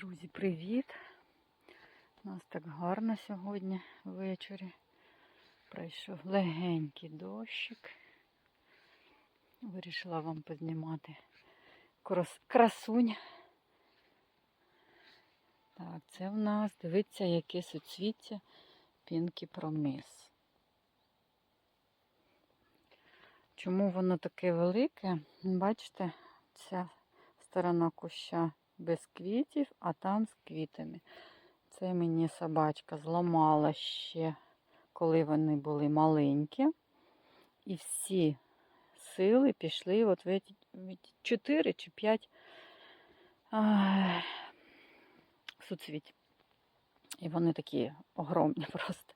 Друзі, привіт! У нас так гарно сьогодні ввечері. Пройшов легенький дощик. Вирішила вам познімати крас- красунь. Так, це в нас, дивіться, яке суцвіття Пінкі Проміс. Чому воно таке велике? Бачите, ця сторона куща без квітів, а там з квітами. Це мені собачка зламала ще, коли вони були маленькі. І всі сили пішли от в 4 чи 5 суцвіть. І вони такі огромні просто.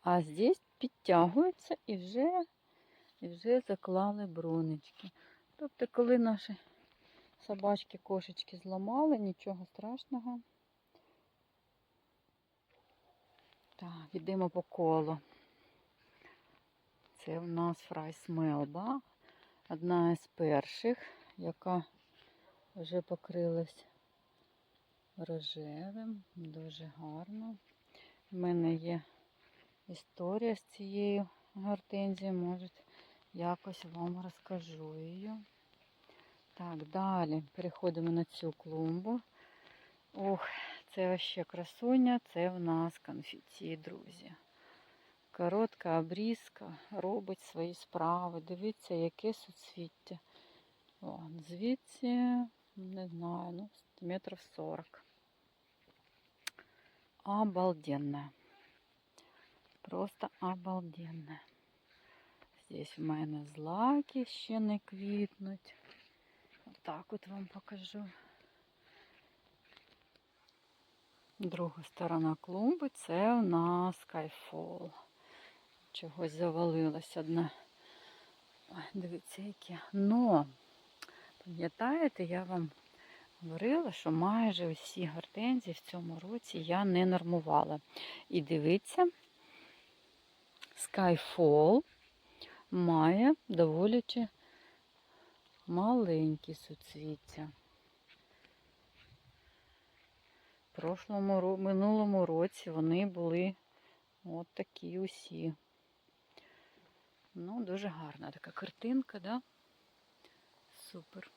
А здесь підтягуються і вже, і вже заклали брунечки. Тобто, коли наші собачки, кошечки зламали, нічого страшного. Так, йдемо по колу. Це у нас фрайс Мелба, одна із перших, яка вже покрилась рожевим, дуже гарно. У мене є історія з цією гортензією, може, якось вам розкажу її. Так, далі переходимо на цю клумбу. Ох, це ще красуня, це в нас конфеті, друзі. Коротка обрізка робить свої справи. Дивіться, яке суцвіття. О, звідси, не знаю, ну, метрів 40. Обалденне. Просто обалденне. Здесь в мене злаки ще не квітнуть. Отак от вам покажу. Друга сторона клумби це у нас Skyfall. Чогось завалилось одна. Ой, дивіться, яке. Но, пам'ятаєте, я вам говорила, що майже усі гортензії в цьому році я не нормувала. І дивіться, Skyfall має доволі маленькі суцвіття. В прошлому, минулому році вони були от такі усі. Ну, дуже гарна така картинка, да? Супер.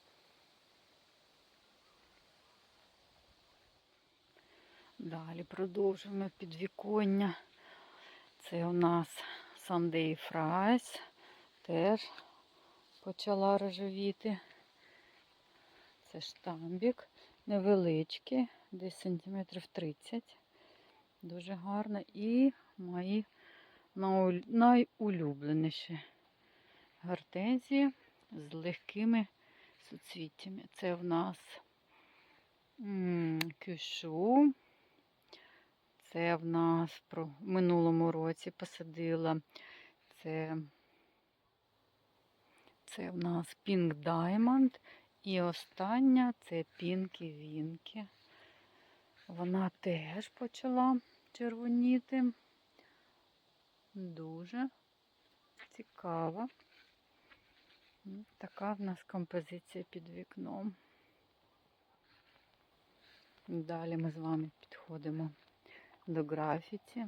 Далі продовжуємо підвіконня. Це у нас Sunday Fries. Теж почала рожевіти. Це штамбік невеличкий, десь сантиметрів 30. Дуже гарно. І мої найулюбленіші гортензії з легкими суцвіттями. Це в нас кюшу. Це в нас в минулому році посадила. Це це в нас Pink Diamond. І остання це Пінкі Вінкі. Вона теж почала червоніти. Дуже цікава. Така в нас композиція під вікном. Далі ми з вами підходимо до графіті.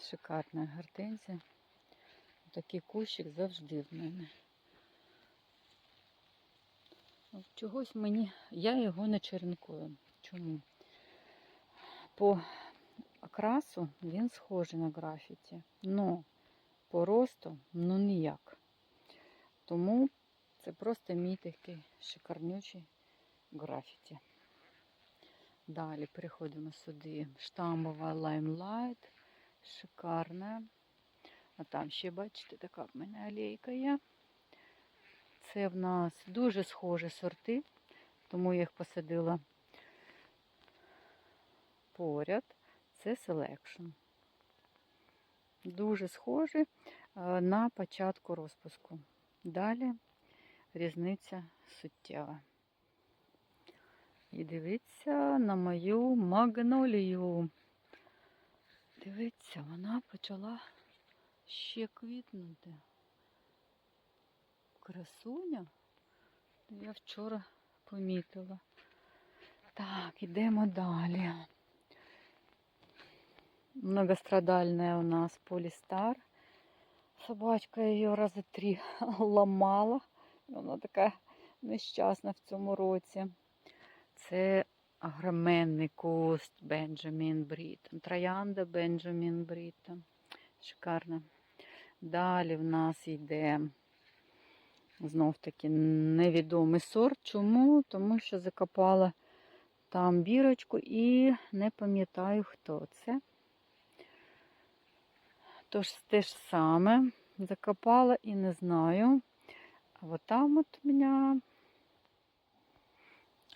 Шикарна гортензія. Такий кущик завжди в мене. Чогось мені, я його не черенкую. Чому? По окрасу він схожий на графіті, но по росту ну ніяк. Тому це просто мій такий шикарнючий графіті. Далі переходимо сюди. Штамбова лаймлайт. Шикарна. А там ще, бачите, така в мене алейка є. Це в нас дуже схожі сорти, тому я їх посадила поряд. Це Selection. Дуже схожі на початку розпуску. Далі різниця суттєва. І дивіться на мою магнолію. Дивіться, вона почала ще квітнути. Красуня. Я вчора помітила. Так, ідемо далі. Многострадальная у нас полістар. Собачка її рази три ламала. Вона така нещасна в цьому році. Це огроменний куст Бенджамін Бріттон. Троянда Бенджамін Бріттон. Шикарно. Далі в нас йде знов таки невідомий сорт. Чому? Тому що закопала там бірочку і не пам'ятаю, хто це. Тож те ж саме закопала і не знаю. А от там от у мене.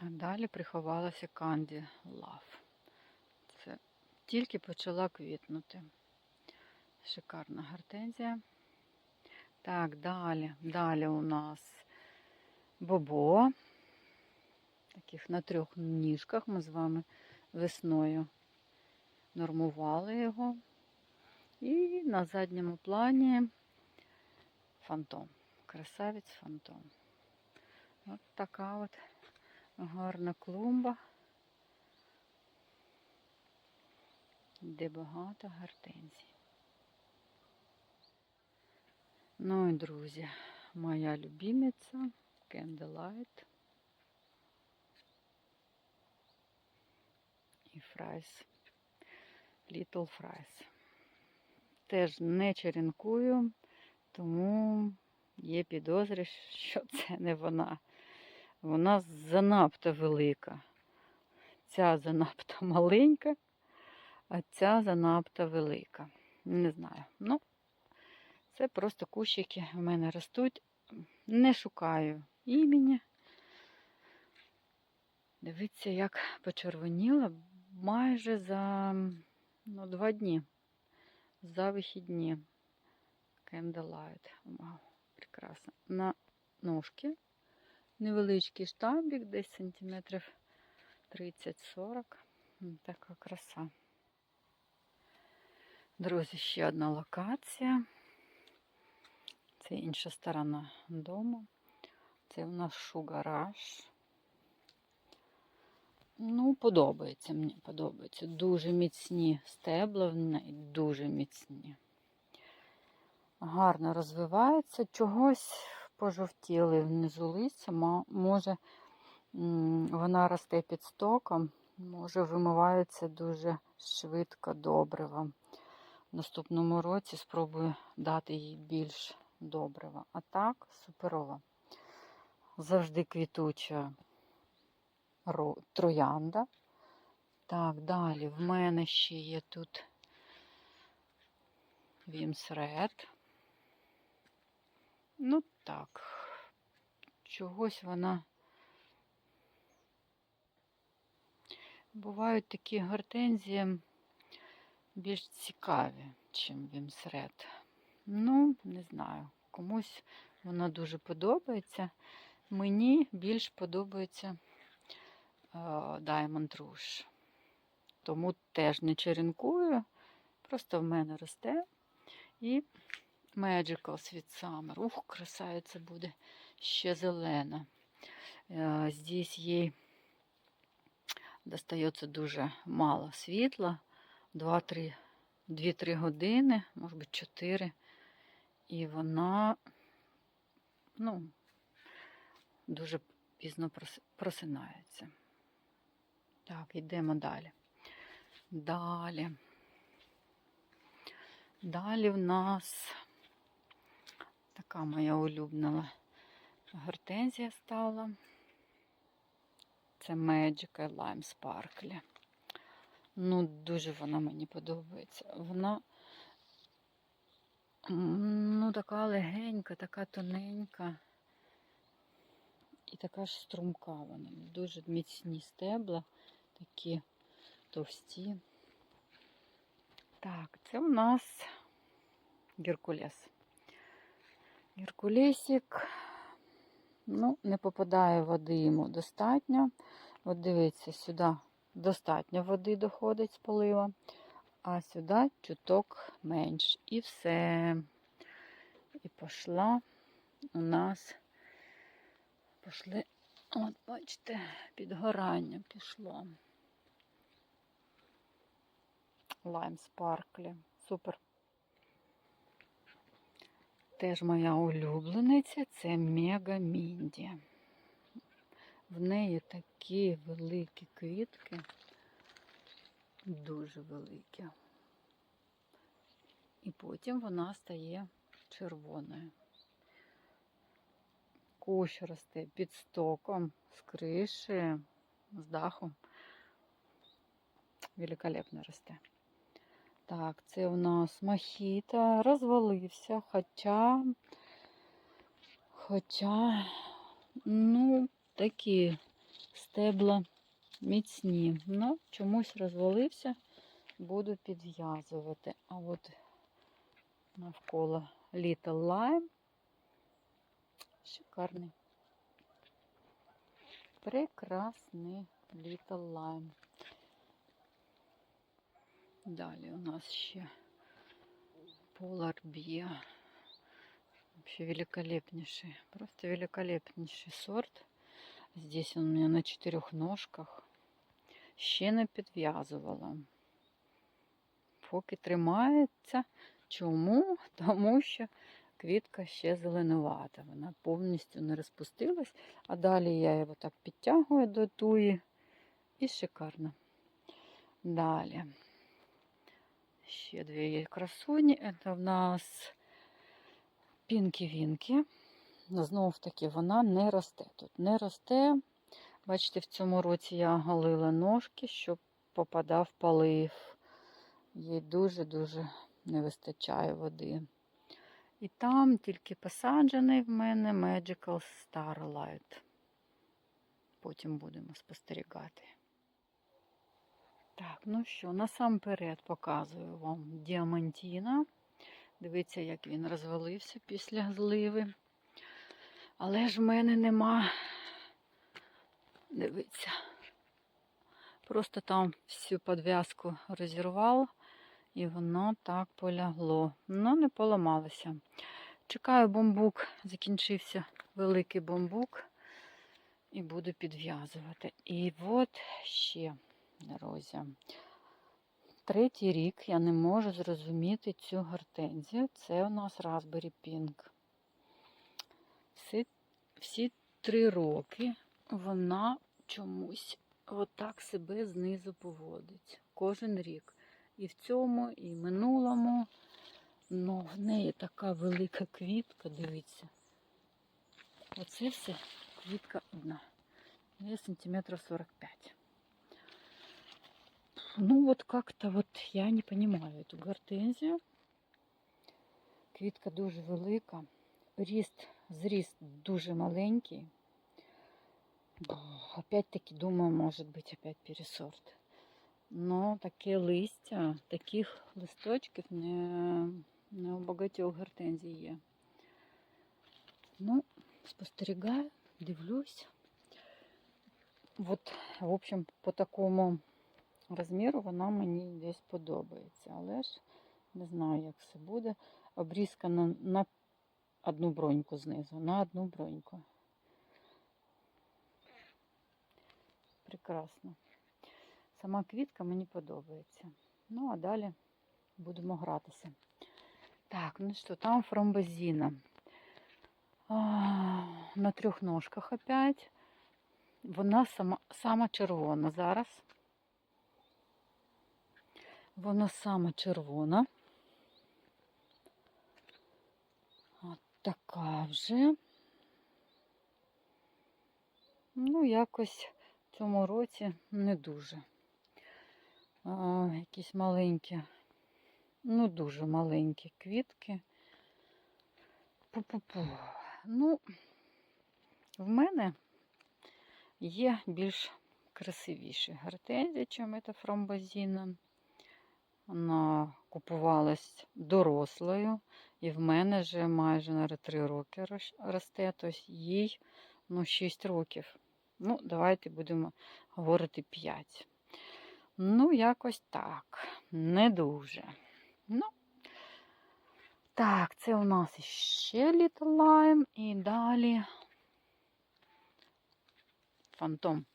А далі приховалася Candy Love. Це тільки почала квітнути. Шикарна гортензія. Так, далі. Далі у нас бобо. Таких на трьох ніжках ми з вами весною нормували його. І на задньому плані фантом. Красавець фантом. От така от гарна клумба, де багато гортензій. Ну і друзі, моя любимиця Candlelight і Фрайс. Little Fries. Теж не черенкую, тому є підозри, що це не вона. Вона занадто велика. Ця занадто маленька, а ця занадто велика. Не знаю. Ну, це просто кущики в мене ростуть. Не шукаю імені. Дивіться, як почервоніла майже за ну, два дні. За вихідні. Candlelight. Вау, прекрасно. На ножки. Невеличкий штамбік, десь сантиметрів 30-40. Така краса. Друзі, ще одна локація. Це інша сторона дому. Це у нас шугараж. Ну, подобається мені, подобається. Дуже міцні стебла в неї, дуже міцні. Гарно розвивається. Чогось пожовтіли внизу листя. Може, вона росте під стоком, може, вимивається дуже швидко добрива. В наступному році спробую дати їй більш добрива. А так, суперова. Завжди квітуча троянда. Так, далі в мене ще є тут Вімсред. Ну так, чогось вона. Бувають такі гортензії більш цікаві, чим Вімсред. Ну, не знаю, комусь вона дуже подобається. Мені більш подобається Diamond Rouge. Тому теж не черенкую, просто в мене росте. І Magical Sweet Summer. Ух, красавиця буде ще зелена. Здесь їй достається дуже мало світла. 2-3 години, може бути 4. І вона, ну, дуже пізно просинається. Так, йдемо далі. Далі. Далі в нас така моя улюблена гортензія стала. Це Magical Lime Sparkle. Ну, дуже вона мені подобається. Вона ну, така легенька, така тоненька і така ж струмка вона. Дуже міцні стебла, такі товсті. Так, це у нас Геркулес. Геркулесик, ну, не попадає води йому достатньо. От дивіться, сюди достатньо води доходить з полива, а сюди чуток менш. І все. І пішла у нас пішли От, бачите, підгорання пішло. Лайм спарклі. Супер. Теж моя улюблениця це Мега Мінді. В неї такі великі квітки, дуже великі. І потім вона стає червоною. Кущ росте під стоком, з криші, з даху. Великолепно росте. Так, це у нас мохіта розвалився, хоча, хоча, ну, такі стебла міцні. Ну, чомусь розвалився, буду підв'язувати. А от навколо Little Lime. Шикарний. Прекрасний Little Lime. Далі у нас ще Polar Bee. Вообще великолепнейший, просто великолепнейший сорт. Здесь он у меня на чотирьох ножках. Ще не підв'язувала. Поки тримається. Чому? Тому що квітка ще зеленувата. Вона повністю не розпустилась. А далі я його так підтягую до туї. І шикарно. Далі. Ще дві є красуні. Це в нас пінкі-вінки. Знову таки, вона не росте. Тут не росте. Бачите, в цьому році я галила ножки, щоб попадав полив. Їй дуже-дуже не вистачає води. І там тільки посаджений в мене Magical Starlight. Потім будемо спостерігати. Так, ну що, насамперед показую вам діамантіна. Дивіться, як він розвалився після зливи. Але ж в мене нема. Дивіться. Просто там всю подв'язку розірвав, і воно так полягло. Ну, не поламалося. Чекаю бамбук, закінчився великий бамбук, і буду підв'язувати. І от ще, друзі, третій рік я не можу зрозуміти цю гортензію. Це у нас Raspberry Pink. Всі, всі три роки вона чомусь отак себе знизу поводить. Кожен рік. І в цьому, і в минулому. Ну, в неї така велика квітка, дивіться. Оце все квітка одна. Є сантиметрів 45. Ну, вот как-то вот я не понимаю эту гортензію. Квітка дуже велика. Ріст, зріст дуже маленький. Опять-таки, думаю, может быть опять пересорт. Но таке листя, таких листочків не, не у багатьох гортензій є. Ну, спостерігаю, дивлюсь. От, в общем, по такому розміру вона мені десь подобається. Але ж не знаю, як все буде. Обрізка на, на одну броньку знизу, на одну броньку. Прекрасно. Сама квітка мені подобається. Ну, а далі будемо гратися. Так, ну що, там фромбозіна. А, на трьох ножках опять. Вона сама, сама червона зараз. Вона сама червона. От така вже. Ну, якось в цьому році не дуже. Якісь маленькі, ну, дуже маленькі квітки. Пу-пу-пу. Ну, в мене є більш красивіші гортензії, чим це фрамбозіна. Вона купувалась дорослою, і в мене вже майже на 3 роки росте, тобто їй ну, 6 років. Ну, давайте будемо говорити 5. Ну, якось так. Не дуже. Ну, так, це у нас ще Lime. І далі фантом.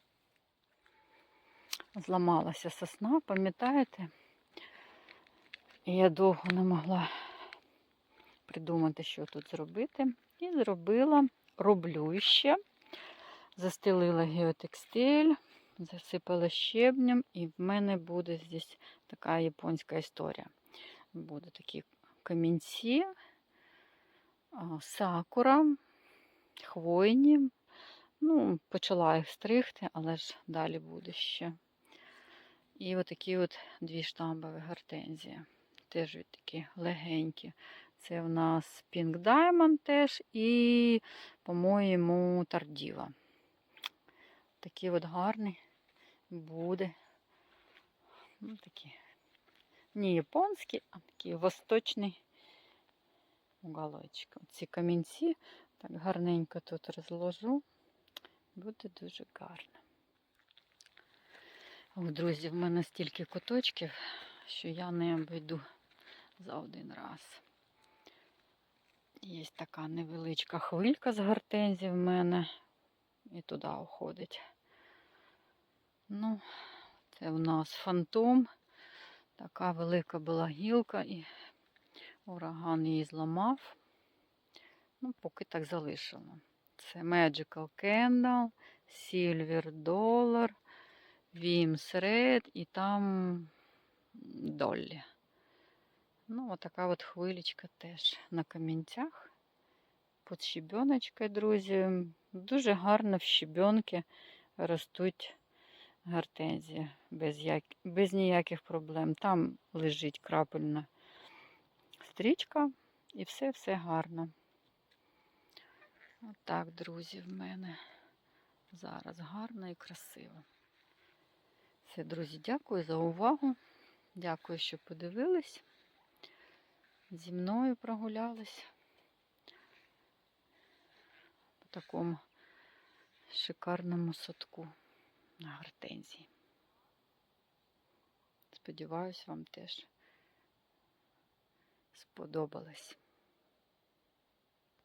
Зламалася сосна, пам'ятаєте? Я довго не могла придумати, що тут зробити. І зробила, роблю ще. Застелила геотекстиль, засипала щебнем, і в мене буде здесь така японська історія. Будуть такі камінці, сакура, хвойні. Ну, почала їх стригти, але ж далі буде ще. І отакі от дві штамбові гортензії. Теж від такі легенькі. Це в нас Pink Diamond теж і, по-моєму, Тардіва. Такий от гарний буде. Ну, такі. Не японський, а такий восточний уголочок. Ці камінці так гарненько тут розложу. Буде дуже гарно. Ох, друзі, в мене стільки куточків, що я не обійду за один раз. Є така невеличка хвилька з гортензії в мене і туди уходить. Ну, це в нас фантом. Така велика була гілка і ураган її зламав. Ну, поки так залишила. Це Magical Candle, Silver Dollar, Wims Red і там Dolly. Ну, отака от хвилечка теж на камінцях. Під щебеночкою, друзі. Дуже гарно в щебенки ростуть гортензії без, як... без ніяких проблем. Там лежить крапельна стрічка і все-все гарно. Отак, друзі, в мене зараз гарно і красиво. Все, друзі, дякую за увагу. Дякую, що подивились. Зі мною прогулялись по такому шикарному садку на гортензії. Сподіваюсь, вам теж сподобалось.